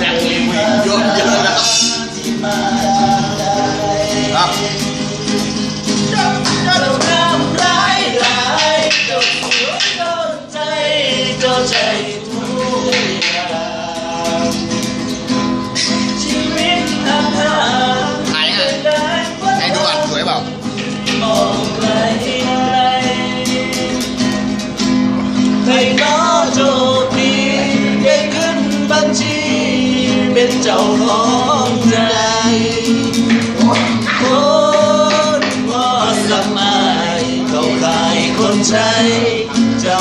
แรงเล เป็นเจ้าของใจคนพอสมัยเขาขายคนใช้เจ้า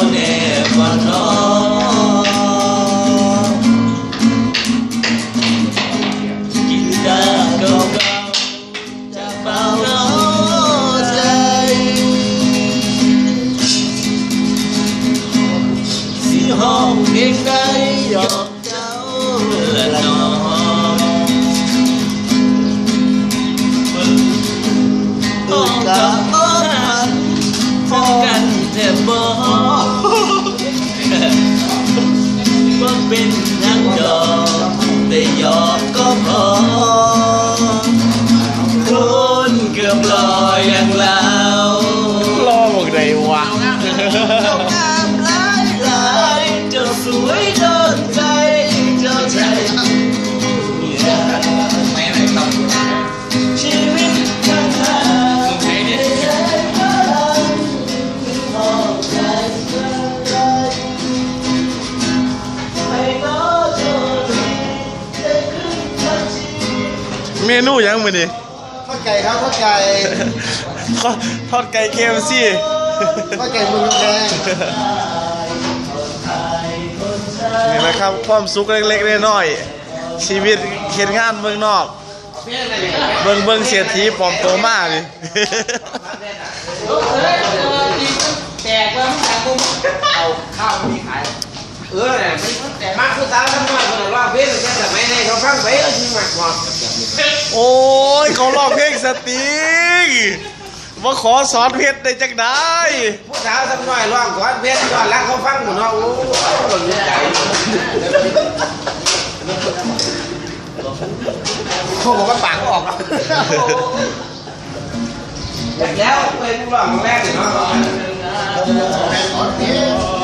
กินตาเก่าๆจากเบาเนาใจสีห้องเพียงใดหยอกเจ้าและน้อกับอ้อนพอกันเจ็บบ่ว่าเป็นนังดอกแต่ยอม เมนูยังมือนี่ทอดไก่ครับทอดไก่ทอดไก่เคฟซีทอดไก่เมืองกำแพงนี่นะครับความสุขเล็กๆน้อยๆชีวิตเขียนงานเมืองนอก เบิ่งเบิ่งเสียทีปลอมตัวมาดิแตกแล้วมันแตกมุมเอาข้าวมีขาย เออเนี่ยมันแตก มากคือตาทำมาคนละเพื่อนแค่แต่ไม่ในเขาฟังไปเออที่มากกว่าโอ้ยเขาลองเพลงสติงว่าขอสอนเพชรได้จักได้ผู้สาวทำน้อยร้องก่อนเพื่อนก่อนรักเขาฟังหมดเนาะโอ้หล่นใจเขาบอกว่าปากก็ออกแล้วแล้วเป็นผู้ร้องแรกเลยเนาะ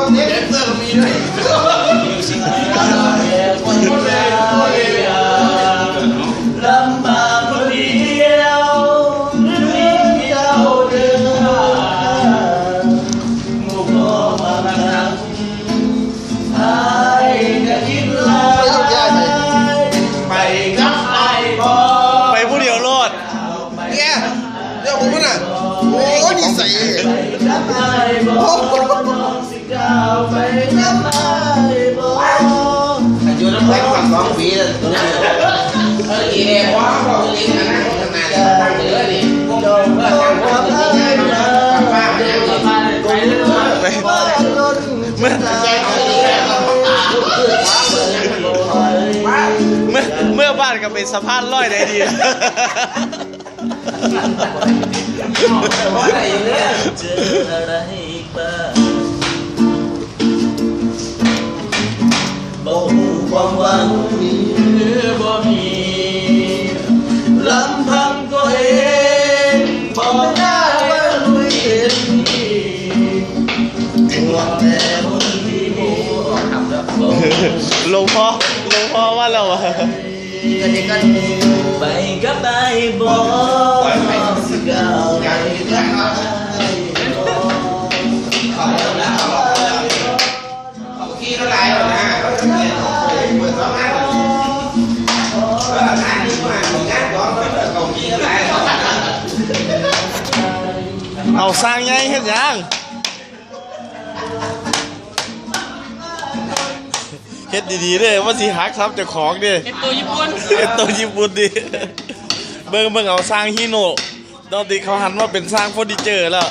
คนนี้เด็กเสื้อก็มีด้วยแค่คนเดีย ก้าวไปกับไอ้บออยู่น้ำแข็งมาสองปีแล้วเนี่ยเอออีเนี่ยว้าวเราลิงอันนั้นขนาดตั้งเยอะนี่เออตั้งเยอะนี่นะบ้านเนี่ยบ้านไปเรื่อยไปเมื่อแจ้งเขาดีแล้วต้องตาคือว้าวเลยว้าวเมื่อเมื่อบ้านก็เป็นสะพานลอยได้ดีว่าอะไรเนี่ยเจออะไรบ้าง ลุยเต็มที่ห่วงแต่คนที่มีทำรับบ่หลวงพ่อหลวงพ่อว่าเราอะไปกับไอ้บ่สิก้าว สร้างไงเห็นยังเฮ็ดดีๆเด้อว่าสิหักทับเจ้าของเด้เป็นตัวญี่ปุ่นเฮ็ดตัวญี่ปุ่นดิเบิ่งเบิ่งเอาสร้างฮิโนะตอนนี้เขาหันมาเป็นสร้างเฟอร์นิเจอร์แล้ว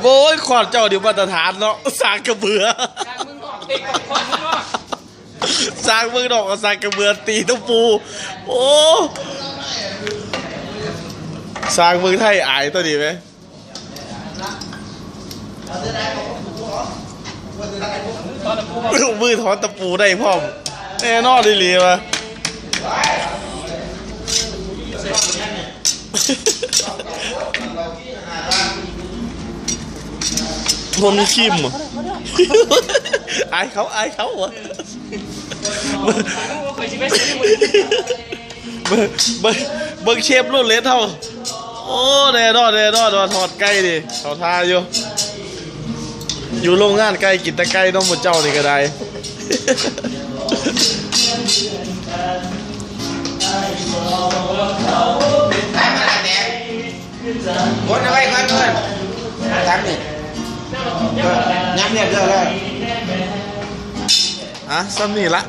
โว้ยขอดเจ้าเดี๋ยวมาตรฐานเนาะสร้างกระเบือสร้างมือดอกกับสร้างกระเบือตีตุ๊ปู โอ้ สร้างมือไทยอายตัวนี้ไหมมือถอนตะปูได้พ่อม แน่นอนดีหลีวะผมมีคิมเหรออายเขาอายเขาเหรอเบิ่งเบิ่งเบิ่งเบิ่งเชฟรุ่นเล็ดเท่า โอ้แน่นอนแน่นอนว่าถอดไก่ดิเขาทาอยู่ อยู่โรงงานไก่กินแต่ไก่น้องหมดเจ้านี่ก็ได้ตายมาแล้วแดงกดเอาไว้ก่อนเพื่อนทำนี่ย้ำเรียบร้อยแล้วอะซ้ำนี่ละ